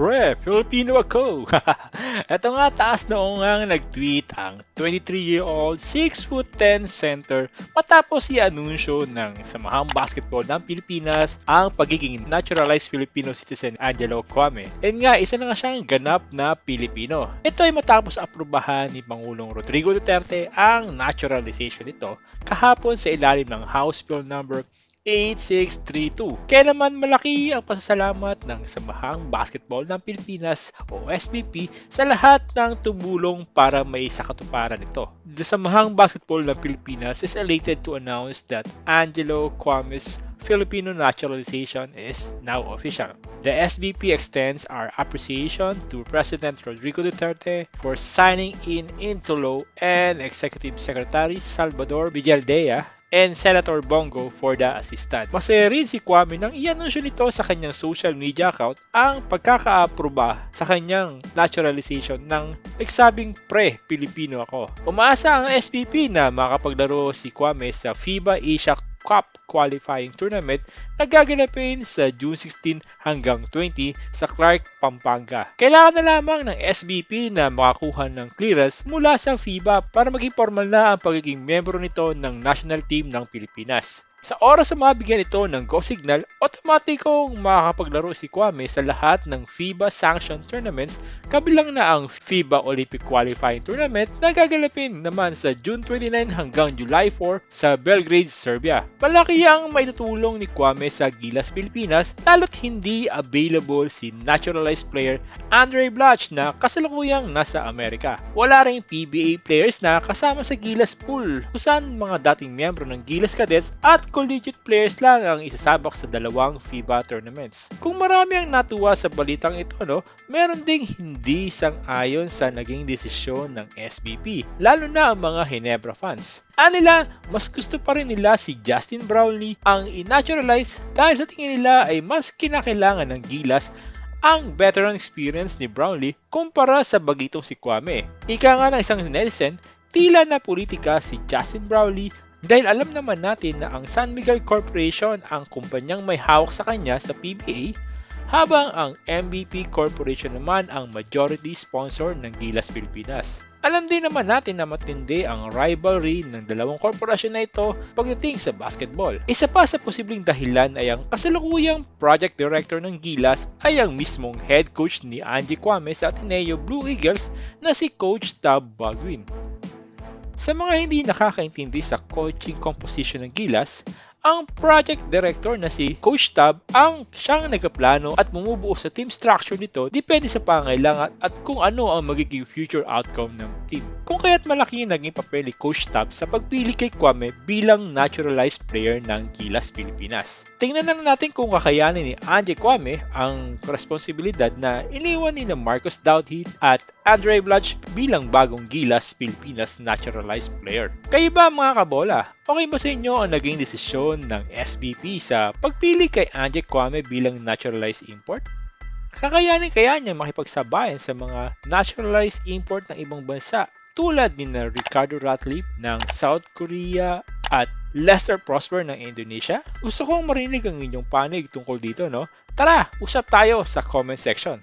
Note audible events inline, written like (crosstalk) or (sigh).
pre, Filipino ako. (laughs) Ito nga taas noong nga nag-tweet ang 23-year-old 6 foot 10 center matapos i-anunsyo ng samahang basketball ng Pilipinas ang pagiging naturalized Filipino citizen Angelo Kwame. And nga, isa na nga siyang ganap na Pilipino. Ito ay matapos aprubahan ni Pangulong Rodrigo Duterte ang naturalization nito kahapon sa ilalim ng House Bill number 8632. Kaya naman malaki ang pasasalamat ng Samahang Basketball ng Pilipinas o SBP sa lahat ng tumulong para may sakatuparan nito. The Samahang Basketball ng Pilipinas is elated to announce that Angelo Kwame's Filipino naturalization is now official. The SBP extends our appreciation to President Rodrigo Duterte for signing in into law and Executive Secretary Salvador Villaldea and Senator Bongo for the assistant. Masaya rin si Kwame nang i-anunsyo nito sa kanyang social media account ang pagkakaaproba sa kanyang naturalization ng nagsabing pre-Pilipino ako. Umaasa ang SPP na makapaglaro si Kwame sa FIBA Asia Cup qualifying tournament na gaganapin sa June 16 hanggang 20 sa Clark, Pampanga. Kailangan na lamang ng SBP na makakuha ng clearance mula sa FIBA para maging formal na ang pagiging membro nito ng national team ng Pilipinas. Sa oras na mabigyan ito ng go signal, otomatikong makakapaglaro si Kwame sa lahat ng FIBA sanctioned tournaments kabilang na ang FIBA Olympic Qualifying Tournament na gagalapin naman sa June 29 hanggang July 4 sa Belgrade, Serbia. Malaki ang maitutulong ni Kwame sa Gilas, Pilipinas lalo't hindi available si naturalized player Andre Blatch na kasalukuyang nasa Amerika. Wala rin PBA players na kasama sa Gilas pool kung saan mga dating miyembro ng Gilas Cadets at collegiate players lang ang isasabak sa dalawang FIBA tournaments. Kung marami ang natuwa sa balitang ito, no, meron ding hindi sang-ayon sa naging desisyon ng SBP, lalo na ang mga Hinebra fans. Anila, mas gusto pa rin nila si Justin Brownlee ang inaturalize dahil sa tingin nila ay mas kinakailangan ng Gilas ang veteran experience ni Brownlee kumpara sa bagitong si Kwame. Ika nga ng isang netizen, tila na politika si Justin Brownlee dahil alam naman natin na ang San Miguel Corporation ang kumpanyang may hawak sa kanya sa PBA, habang ang MVP Corporation naman ang majority sponsor ng Gilas Pilipinas. Alam din naman natin na matindi ang rivalry ng dalawang korporasyon na ito pagdating sa basketball. Isa pa sa posibleng dahilan ay ang kasalukuyang project director ng Gilas ay ang mismong head coach ni Angie Kwame sa Ateneo Blue Eagles na si Coach Tab Baldwin. Sa mga hindi nakakaintindi sa coaching composition ng Gilas, ang project director na si Coach Tab ang siyang nagkaplano at bumubuo sa team structure nito depende sa pangailangan at kung ano ang magiging future outcome ng team. Kung kaya't malaki yung naging papel ni Coach Tab sa pagpili kay Kwame bilang naturalized player ng Gilas Pilipinas. Tingnan na natin kung kakayanin ni Anje Kwame ang responsibilidad na iniwan ni na Marcos Doudhi at Andre Blatch bilang bagong Gilas Pilipinas naturalized player. Kayo ba mga kabola? Okay ba sa inyo ang naging desisyon ng SBP sa pagpili kay Anje Kwame bilang naturalized import? Kakayanin kaya niya makipagsabayan sa mga naturalized import ng ibang bansa tulad ni na Ricardo Ratliff ng South Korea at Lester Prosper ng Indonesia? Gusto kong marinig ang inyong panig tungkol dito, no? Tara, usap tayo sa comment section.